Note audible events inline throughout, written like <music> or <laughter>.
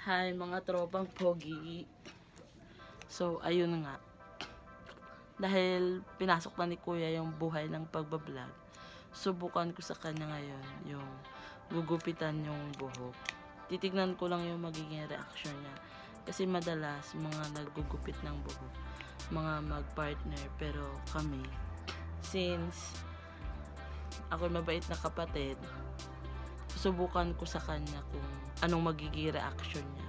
Hi mga tropang pogi. So, ayun nga. Dahil pinasok na ni kuya yung buhay ng pagbablog, subukan ko sa kanya ngayon yung gugupitan yung buhok. Titignan ko lang yung magiging reaction niya. Kasi madalas, mga naggugupit ng buhok, mga mag-partner. Pero kami, since ako mabait na kapatid, susubukan ko sa kanya kung anong magiging reaction niya.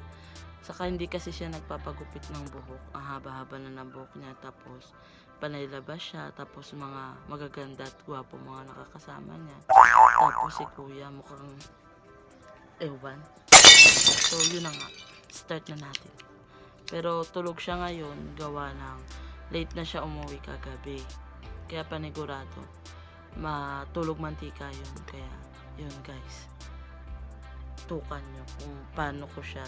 Saka hindi kasi siya nagpapagupit ng buhok. Ang haba-haba na ng buhok niya. Tapos, panaylabas siya. Tapos, mga magaganda at gwapo mga nakakasama niya. Tapos, si kuya mukhang ewan. So, yun na nga. Start na natin. Pero, tulog siya ngayon. Gawa ng late na siya umuwi kagabi. Kaya panigurado. Matulog mantika yun. Kaya, yun guys. Tukan nyo kung paano ko siya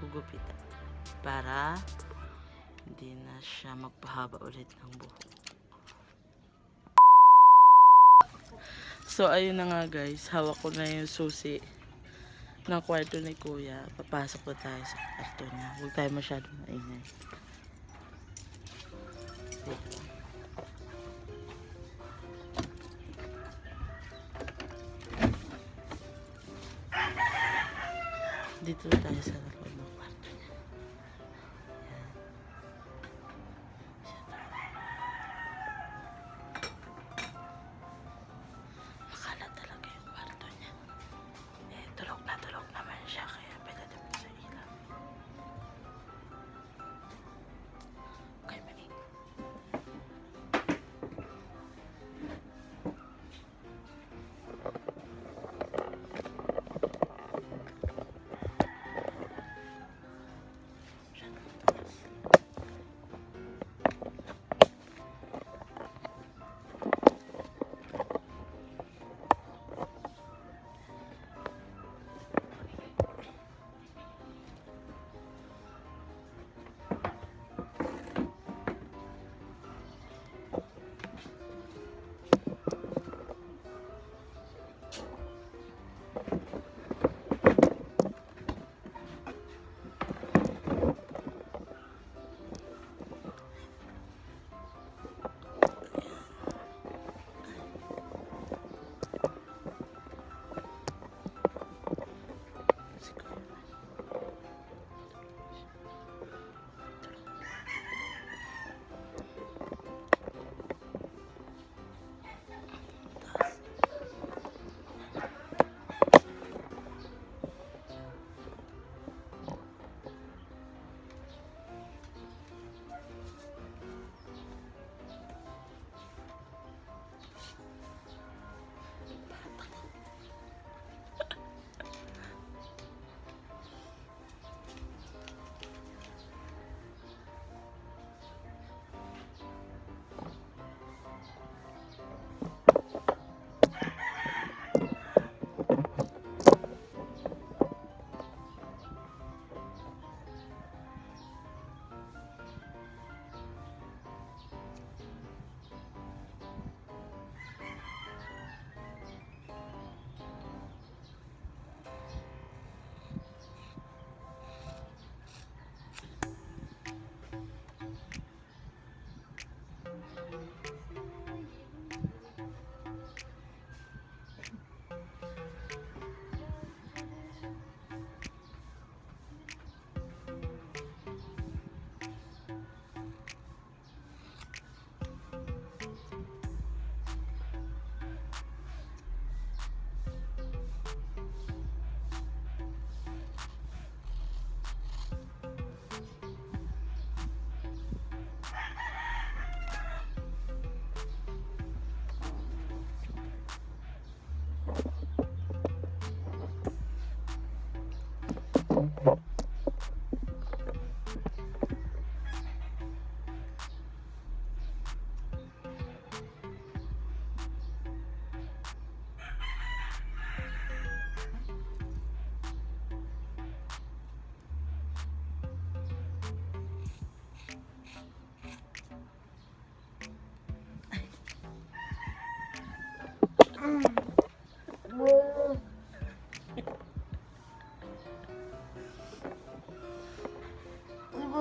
gugupitan para hindi na siya magpahaba ulit ng buhok. So, ayun na nga guys. Hawak ko na yung susi ng kwarto ni Kuya. Papasok na tayo sa kwarto niya. Huwag tayo masyadong maingay. Wait Dito tayo sa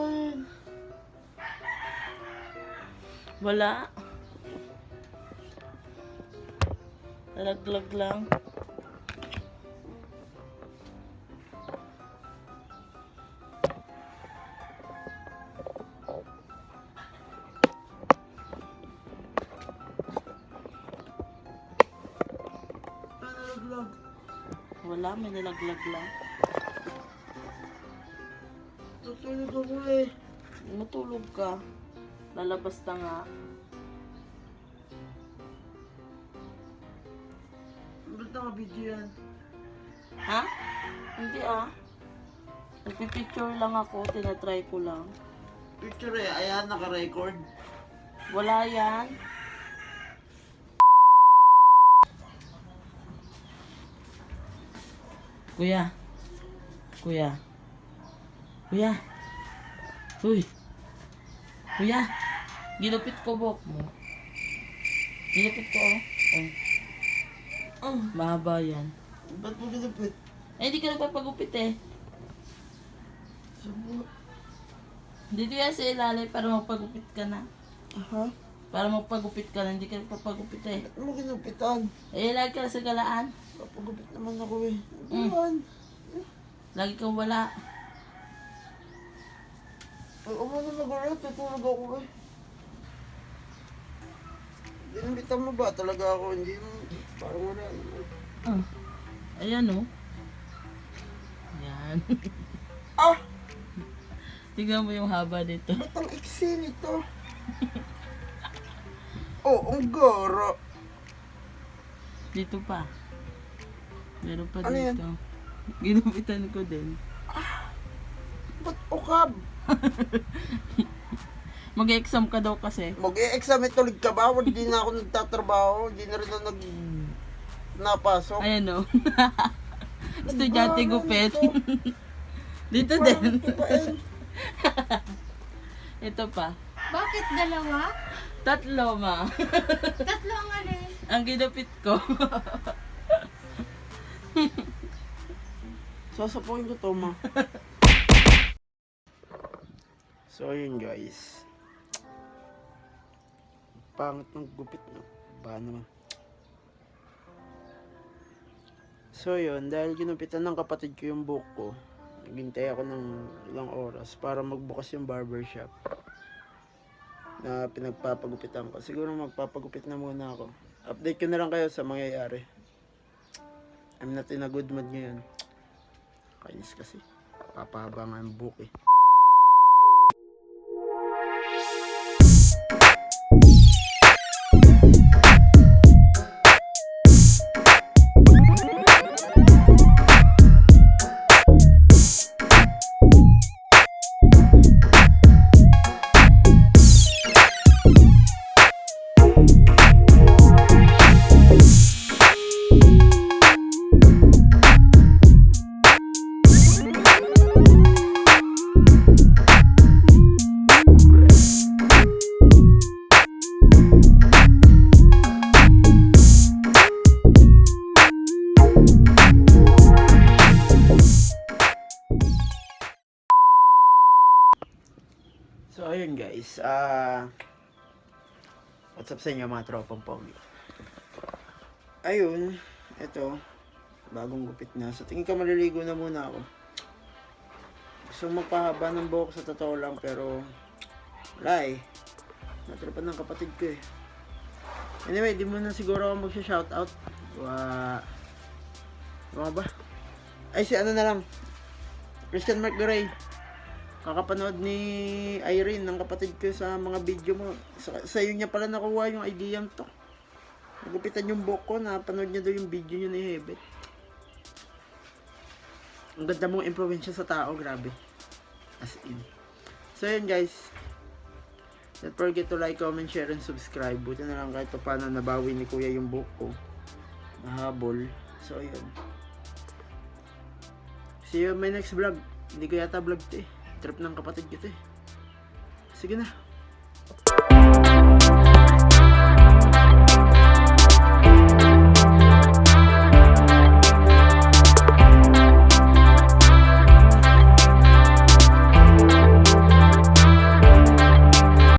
gold. Wala. Laglag lang. Wala, may nilaglag lang. Tutulog ako eh. Matulog ka. Lalabas na nga. Ba't naka-video yan? Ha? Hindi ah. Nagpipicture lang ako, tinatry ko lang. Picture eh. Ayan, naka-record. Wala yan. Kuya. Kuya. Kuya. Uy. Kuya. Ginupit ko buhok mo. Ginupit ko oh. Oh. Oh, mahaba yan. Ba't mo ginupit? Eh, hindi ka nagpapagupit eh. Dito yan sa ilalim para magpagupit ka na. Ha? Para magpagupit ka na, hindi ka nagpapagupit eh. Ba't mo ginupitan? Eh, lagi ka sa galaan. Papagupit naman ako eh. Mm. Ano Lagi kang wala. Ay, umano mag-alala. Tutulog ako eh. Ginupitan mo ba talaga ako? Hindi mo. Parang wala. Ah. Ayan oh. Ayan. <laughs> Ah! Tingnan mo yung haba dito. Ba't ang iksi nito? <laughs> oh, ang gara. Dito pa. Meron pa Ano yan? dito. Ginupitan ko din. Ba't ukab? <laughs> Mag-exam ka daw kasi. Mag-e-exam tulig ka ba? Hindi na ako nagtatrabaho. Hindi na rin ako nag... napasok. Ayan oh. <laughs> Estudyante gupit. <laughs> dito din. Ito pa. Bakit dalawa? Tatlo ma. Tatlo ang alin. Ang ginupit ko. Sasapuin ko to, ma. So, yun guys. Pangit ng gupit, no? Ba naman. So, yun. Dahil ginupitan ng kapatid ko yung buhok ko, naghintay ako ng ilang oras para magbukas yung barbershop na pinagpapagupitan ko. Siguro magpapagupit na muna ako. Update ko na lang kayo sa mangyayari. I'm not in a good mood ngayon. Kainis kasi. Papahaba nga yung buhok eh. Ah What's up sa inyo mga tropang pogi? Ayun, ito bagong gupit na. So tingin ka maliligo na muna ako. Gusto magpahaba ng buhok sa totoo lang pero wala eh. Natrapan ng kapatid ko eh. Anyway, di mo na siguro ako magsha-shoutout. Wa... Ano ba? Ay, si ano na lang. Christian Mark Garay. Kakapanood ni Irene, ng kapatid ko sa mga video mo. Sa, sa iyo niya pala nakuha yung idea to. Nagupitan yung buhok ko, napanood niya daw yung video niya ni Hebet. Ang ganda mong impluensya sa tao, grabe. As in. So yun guys. Don't forget to like, comment, share, and subscribe. Buti na lang kahit pa paano nabawi ni Kuya yung buhok ko. Nahabol. So yun. See you in my next vlog. Hindi ko yata vlog to eh. Trip ng kapatid ko to eh. Sige na.